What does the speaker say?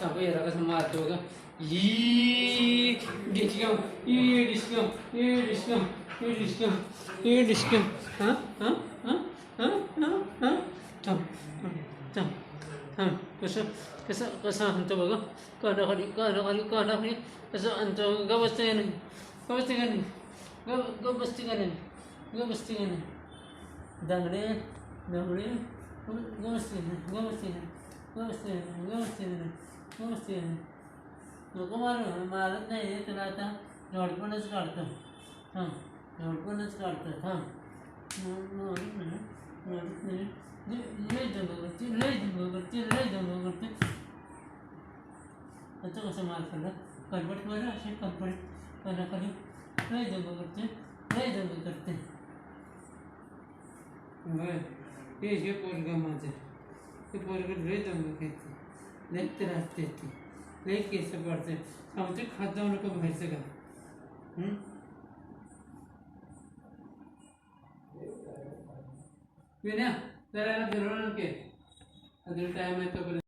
그렇다고 얘라가 정말 이 이게 지금 이리 지금 이리 지금 이리 지금 이리 지금 어어어어어어좀 그래서 그래서 그래서 한쪽으로 걸어가리 걸어가리 걸어가리 그래서 한쪽으로 가버스팅하는 가버스팅하는 가버스팅하는 가버스팅하는. 당래 당래 가버스팅하는 가버스팅하는 가버스팅하는 가버스팅하는. नको मारू मारत नाही तुला आता. झोडपणच काढतो. हां झोडपणच काढतो हां लय- दंग करते लय दंग करते लय दंग करते आता कसं मार खाल्लं? कडबट मारा असे कणपट कानाखाली लय दंग करते लय दंग करते. बरं हे जे पोरगं माझं ते पोरगं लय दंग करते. लय त्रास देते लय केस पडते सांगते खात जाऊ नको व्हायचं का हं? जरा याला फिरवणार की। अजून टाईम आहे तोपर्यंत